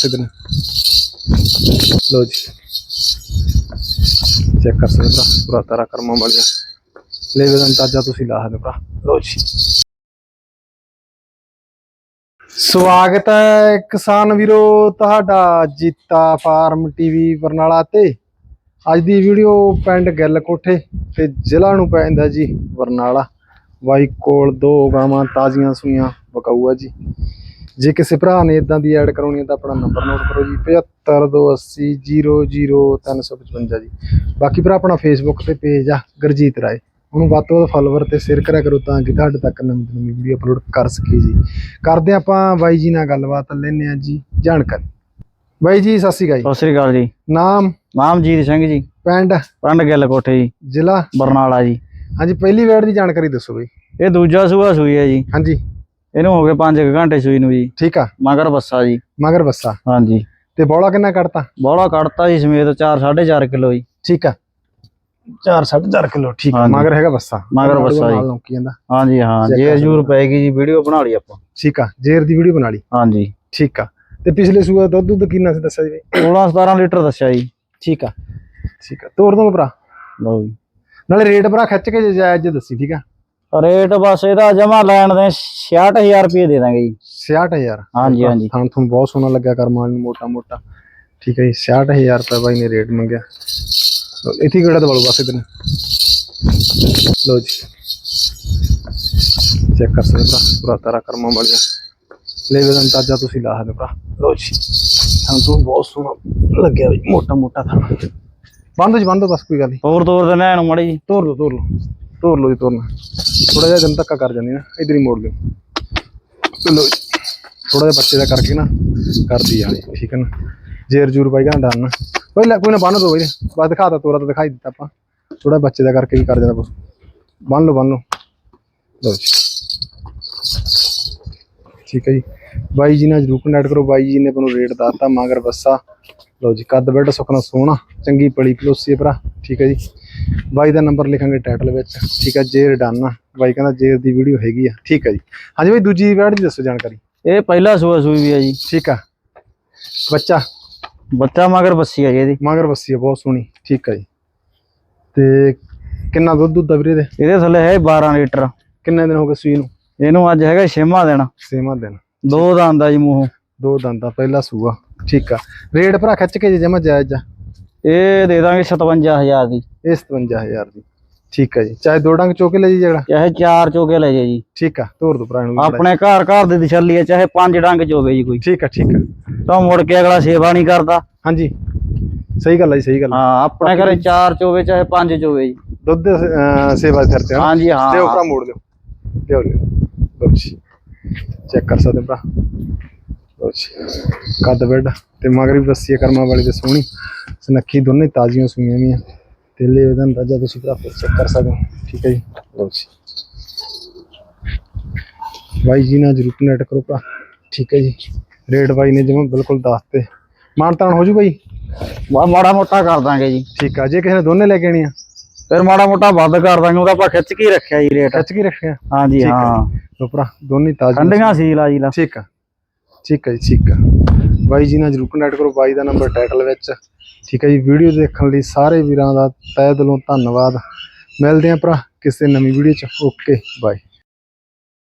ਪਾਸੇ ਦਿਨ। ਲੋ ਜੀ। ਚੈੱਕ ਕਰ ਸਕਦੇ ਭਰਾ ਪੂਰਾ ਤਾਰਾ ਕਰਮਾਂ ਵਾਲਿਆ। ਲੈ ਵੇ ਅੰਦਾਜ਼ਾ ਤੁਸੀਂ ਲਾ ਸਕਦੇ ਭਰਾ। ਲੋ ਜੀ। ਸਵਾਗਤ ਹੈ ਕਿਸਾਨ ਵੀਰੋ, ਤੁਹਾਡਾ ਜੀਤਾ ਫਾਰਮ ਟੀਵੀ ਬਰਨਾਲਾ ਤੇ। ਅੱਜ ਦੀ ਵੀਡੀਓ ਪਿੰਡ ਗਿੱਲ ਕੋਠੇ ਤੇ ਜ਼ਿਲ੍ਹਾ ਨੂੰ ਪੈਂਦਾ ਜੀ ਬਰਨਾਲਾ। ਬਾਈ ਕੋਲ ਦੋ ਗਾਵਾਂ ਤਾਜ਼ੀਆਂ ਸੁਈਆਂ, ਬਕਾਊਆ ਜੀ। ਜੇ ਕਿਸੇ ਭਰਾ ਨੇ ਇਦਾਂ ਦੀ ਐਡ ਕਰਾਉਣੀ ਹੈ ਤਾਂ ਆਪਣਾ ਨੰਬਰ ਨੋਟ ਕਰੋ ਜੀ 7528000355 ਜੀ। ਬਾਕੀ ਭਰਾ ਆਪਣਾ ਫੇਸਬੁੱਕ ਤੇ ਪੇਜ ਆ ਗੁਰਜੀਤ ਰਾਏ। ਉਹਨੂੰ ਵੱਧ ਤੋਂ ਵੱਧ ਫਾਲੋਵਰ ਤੇ ਸ਼ੇਅਰ ਕਰਿਆ ਕਰੋ ਤਾਂ ਕਿ ਤੁਹਾਡੇ ਤੱਕ ਨਵੀਂ ਤੋਂ ਨਵੀਂ ਵੀਡੀਓ ਅਪਲੋਡ ਕਰ ਸਕੀਏ ਜੀ। ਕਰਦੇ ਆਪਾਂ ਬਾਈ ਜੀ ਨਾਲ ਗੱਲਬਾਤ ਲੈਣੇ ਆ ਜੀ ਜਾਣਕਾਰੀ। ਬਾਈ ਜੀ ਸਤਿ ਸ਼੍ਰੀ ਅਕਾਲ ਜੀ। ਸਤਿ ਸ੍ਰੀ ਅਕਾਲ ਜੀ। ਨਾਮ? ਨਾਮ ਜੀਤ ਸਿੰਘ ਜੀ। ਪਿੰਡ? ਪਿੰਡ ਗਿੱਲ ਕੋਠੇ ਜੀ। ਜ਼ਿਲ੍ਹਾ? ਬਰਨਾਲਾ ਜੀ। ਹਾਂਜੀ ਪਹਿਲੀ ਵੇੜ ਦੀ ਜਾਣਕਾਰੀ ਦੱਸੋ ਬਈ। ਇਹ ਦੂਜਾ ਸੂਆ ਸੂਈ ਹੈ ਜੀ। ਹਾਂਜੀ। ਇਹਨੂੰ ਹੋ ਗਏ 5 ਘੰਟੇ ਸੂਈ ਨੂੰ ਜੀ। ਠੀਕ ਆ। ਮਗਰ ਬੱਸਾ ਜੀ। ਮਗਰ ਬੱਸਾ। ਹਾਂਜੀ। ਤੇ ਬੌਲਾ ਕਿੰਨਾ ਕੱਢਤਾ? ਬੋਲਾ ਕੱਢਤਾ ਜੀ ਸਮੇਤ 4 4.5 ਕਿਲੋ ਜੀ। ਠੀਕ ਆ। 4 4.5 ਕਿਲੋ ਠੀਕ ਆ। ਮਗਰ ਹੈਗਾ ਬੱਸਾ। ਮਗਰ ਬੱਸਾ ਜੀ। ਲੌਂਕੀ ਜਾਂਦਾ। ਹਾਂਜੀ ਹਾਂ। Check ਜੇ ਕਰ ਜੂਰ ਪਏਗੀ ਜੀ ਵੀਡੀਓ ਬਣਾ ਲਈ ਆਪਾਂ। ਠੀਕ ਆ। ਜੇਰ ਦੀ ਵੀਡੀਓ ਬਣਾ ਲਈ। ਹਾਂਜੀ। ਠੀਕ ਆ। ਤੇ ਪਿਛਲੇ ਸੂਆ ਦੁੱਧ ਦੁੱਧ ਕਿੰਨਾ ਸੀ ਦੱਸਿਆ ਜੀ? ਬਈ 16 17 ਲੀਟਰ ਦੱਸਿਆ ਜੀ। ਠੀਕ ਆ। ਠੀਕ ਆ। ਤੋਰ ਦੋ ਭਰਾ। ਲਓ ਜੀ। ਨਾਲੇ ਰੇਟ ਭਰਾ ਖਿੱਚ ਕੇ ਜਾਇਜ਼ ਜੇ ਦੱਸੀ ਠੀਕ ਆ। ਰੇਟ ਬਸ ਇਹਦਾ ਜਮਾ ਲੈਣ ਦੇ 66000 ਰੁਪਏ ਦੇ ਦਾਂਗੇ ਜੀ। 66000 ਹਾਂਜੀ, ਹਾਂਜੀ। ਥਾਂ ਤੁਹਾਨੂੰ ਬਹੁਤ ਸੋਹਣਾ ਲੱਗਿਆ ਕਰਮਾਨ ਨੂੰ ਮੋਟਾ ਮੋਟਾ। ਠੀਕ ਹੈ ਜੀ 66000 ਰੁਪਏ ਬਾਈ ਨੇ ਰੇਟ ਮੰਗਿਆ। ਇੱਥੇ ਕਿਹੜਾ ਦਵਾਲੋ ਬਸ ਇਧਰ ਲੋ ਜੀ। ਚੈੱਕ ਕਰ ਸਕਦੇ ਭਰਾ ਪੂਰਾ ਤਾਰਾ ਕਰਮਾਂ ਵਾਲਿਆ। ਲੈ ਵੇ ਅੰਦਾਜ਼ਾ ਤੁਸੀਂ ਲਾ ਸਕਦੇ ਭਰਾ। ਲੋ ਜੀ ਤੁਹਾਨੂੰ ਤੋਂ ਬਹੁਤ ਸੋਹਣਾ ਲੱਗਿਆ ਬਈ ਮੋਟਾ ਮੋਟਾ ਥਾਂ ਬੰਦ ਜੀ ਬੰਦ ਬਸ ਕੋਈ ਗੱਲ ਨਹੀਂ ਹੋਰ ਤੋਰ ਦਿੰਦੇ ਇਹਨੂੰ ਮੜੀ ਜੀ। ਤੋਰ ਲਓ ਤੋਰ ਲਓ। ਤੋਰ ਲਓ ਜੀ ਤੋਰਨਾ ਥੋੜਾ ਜਿਹਾ ਦਿਨ ਧੱਕਾ ਕਰ ਜਾਂਦੀ ਨਾ, ਇਧਰ ਹੀ ਮੋੜ ਲਿਓ। ਚਲੋ ਥੋੜਾ ਜਿਹਾ ਬੱਚੇ ਦਾ ਕਰਕੇ ਨਾ ਕਰਦੀ ਆ ਠੀਕ ਹੈ ਨਾ। ਜੇਰ ਜੂਰ ਪਾਈ ਕਹਿੰਦਾ ਡਨ ਲੈ, ਕੋਈ ਨਾ ਬੰਨ ਦੋ ਬਈ। ਬਸ ਦਿਖਾਤਾ ਤੋਰਾ ਤਾਂ ਦਿਖਾਈ ਦਿੱਤਾ ਆਪਾਂ। ਥੋੜਾ ਬੱਚੇ ਦਾ ਕਰਕੇ ਵੀ ਕਰ ਜਾਂਦਾ ਕੁਛ। ਬੰਨ ਲਓ ਬੰਨ ਲਓ। ਲਓ ਜੀ। ਠੀਕ ਹੈ ਜੀ। ਬਾਈ ਜੀ ਨਾਲ ਜਰੂਰ ਕੰਟੈਕਟ ਕਰੋ। ਬਾਈ ਜੀ ਨੇ ਤੁਹਾਨੂੰ ਰੇਟ ਦੱਸਤਾ, ਮਗਰ ਬੱਸਾ। ਲਓ ਜੀ ਕੱਦ ਬੈਡ ਸੁਖਣਾ ਸੋਹਣਾ ਚੰਗੀ ਪਲੀ ਪਲੋਸੀ ਭਰਾ ਠੀਕ ਹੈ ਜੀ। ਬਾਈ ਦਾ ਨੰਬਰ ਲਿਖਾਂਗੇ ਟਾਈਟਲ ਵਿੱਚ ਠੀਕ ਹੈ ਜੇਰ ਡਨ ਆ। ਬਾਈ ਕਹਿੰਦਾ ਜੇਰ ਦੀ ਵੀਡੀਓ ਹੈਗੀ ਆ ਠੀਕ ਹੈ ਜੀ। ਹਾਂਜੀ ਬਾਈ ਦੂਜੀ ਵੈਡ ਦੀ ਦੱਸੋ ਜਾਣਕਾਰੀ। ਇਹ ਪਹਿਲਾ ਸੂਆ ਸੂਈ ਵੀ ਹੈ ਜੀ। ਠੀਕ ਆ। ਬੱਚਾ? ਬੱਚਾ ਮਗਰ ਬੱਸੀ ਹੈ ਜੀ ਇਹਦੀ। ਮਗਰ ਬੱਸੀ ਆ ਬਹੁਤ ਸੋਹਣੀ ਠੀਕ ਹੈ ਜੀ। ਤੇ ਕਿੰਨਾ ਦੁੱਧ ਦੁੱਧ ਆ ਵੀਰੇ ਦੇ ਇਹਦੇ ਥੱਲੇ ਹੈ 12 ਲੀਟਰ। ਕਿੰਨੇ ਦਿਨ ਹੋ ਗਏ ਸੂਈ ਨੂੰ? ਇਹਨੂੰ ਅੱਜ ਹੈਗਾ ਛੇਵਾਂ ਦਿਨ। ਸੇਮਾ ਦਿਨ ਦੋ ਦਾ ਆਂਦਾ ਜੀ ਮੂੰਹੋਂ। ਦੋ ਦੰਦਾਂ ਪਹਿਲਾ ਸੂਆ। ਠੀਕ ਆ। ਰੇਟ ਭਰਾ ਖਿੱਚ ਕੇ ਜੇ ਜਮਾ ਜਾਇਜ਼ ਆ। ਇਹ ਦੇ ਦਾਂਗੇ 57000 ਦੀ। ਇਹ 57000 ਦੀ। ਠੀਕ ਆ ਜੀ। ਚਾਹੇ ਦੋ ਡੰਗ ਚੋਕੇ ਲੈ ਜੀ ਜਿਹੜਾ। ਚਾਹੇ ਚਾਰ ਚੋਗੇ ਲੈ ਜੇ ਜੀ। ਠੀਕ ਆ। ਤੋਰ ਦੋ ਭਰਾ ਨੂੰ ਆਪਣੇ ਘਰ ਘਰ ਦੇ ਦਿਸ਼ਲੀ ਹੈ ਚਾਹੇ ਪੰਜ ਡੰਗ ਚੋਵੇ ਜੀ ਕੋਈ। ਠੀਕ ਆ ਠੀਕ ਆ। ਤਾਂ ਮੁੜ ਕੇ ਅਗਲਾ ਸੇਵਾ ਨਹੀਂ ਕਰਦਾ। ਹਾਂਜੀ। ਸਹੀ ਗੱਲ ਆ ਜੀ ਸਹੀ ਗੱਲ ਆ। ਹਾਂ ਆਪਣੇ ਘਰੇ ਚਾਰ ਚੋਵੇ ਚਾਹੇ ਪੰਜ ਚੋਵੇ ਜੀ। ਦੁੱਧ ਸੇਵਾ ਦੇ ਸਿਰ ਤੇ ਹਨਾ? ਹਾਂਜੀ ਹਾਂ। ਭਰਾ ਮੋੜ ਲਿਓ ਲਿਓ ਲਿਓ ਜੀ। ਚੈੱਕ ਕਰ ਸਕਦੇ ਹੋ ਭਰਾ। ਕੱਦ ਬੈਡ ਤੇ ਮਗਰੀ ਬੱਸੀ ਕਰਮਾ ਵਾਲੀ ਤੇ ਸੋਹਣੀ। ਸਨੱਖੀ ਦੋਨੇ ਤਾਜ਼ੀਆਂ ਸੂਈਆਂ ਵੀ ਆ ਤੇ ਲੈ ਉਹਦਾ ਅੰਦਾਜ਼ਾ ਤੁਸੀਂ ਭਰਾ ਚੈੱਕ ਕਰ ਸਕਦੇ ਹੋ। ਠੀਕ ਹੈ ਜੀ। ਲਓ ਜੀ ਬਾਈ ਜੀ ਨਾਲ ਜਰੂਰ ਕਨੈਕਟ ਕਰੋ ਭਰਾ। ਠੀਕ ਹੈ ਜੀ। ਰੇਟ ਬਾਈ ਨੇ ਜਿਵੇਂ ਬਿਲਕੁਲ ਦੱਸਤੇ ਮਾਨਤਾਨ ਹੋ ਜੂ ਬਾਈ? ਮਾੜਾ ਮੋਟਾ ਕਰ ਦਾਂਗੇ ਜੀ। ਠੀਕ ਆ ਜੇ ਕਿਸੇ ਨੇ ਦੋਨੇ ਲੈ ਕੇ ਆਣੀ ਆ ਫਿਰ ਮਾੜਾ ਮੋਟਾ ਵੱਧ ਕਰ ਦਾਂਗੇ ਉਹਦਾ ਆਪਾਂ ਖਿੱਚ ਕੇ ਹੀ ਰੱਖਿਆ ਜੀ ਰੇਟ। ਖਿੱਚ ਕੇ ਰੱਖਿਆ। ਹੈ ਹਾਂ। ਲਓ ਭਰਾ ਦੋਨੇ ਤਾਜ਼ੀਆਂ ਠੰਡੀਆਂ ਸੀ ਲਾ ਜੀ ਲਾ। ਠੀਕ ਆ। ਠੀਕ ਆ ਜੀ, ਠੀਕ ਆ ਬਾਈ ਜੀ ਨਾਲ ਜਰੂਰ ਕੰਟੈਕਟ ਕਰੋ, ਬਾਈ ਦਾ ਨੰਬਰ ਟਾਈਟਲ ਵਿੱਚ। ਠੀਕ ਹੈ ਜੀ ਵੀਡੀਓ ਦੇਖਣ ਲਈ ਸਾਰੇ ਵੀਰਾਂ ਦਾ ਤਹਿ ਦਿਲੋਂ ਧੰਨਵਾਦ। ਮਿਲਦੇ ਆਂ ਭਰਾ ਕਿਸੇ ਨਵੀਂ ਵੀਡੀਓ ਚ। Okay bye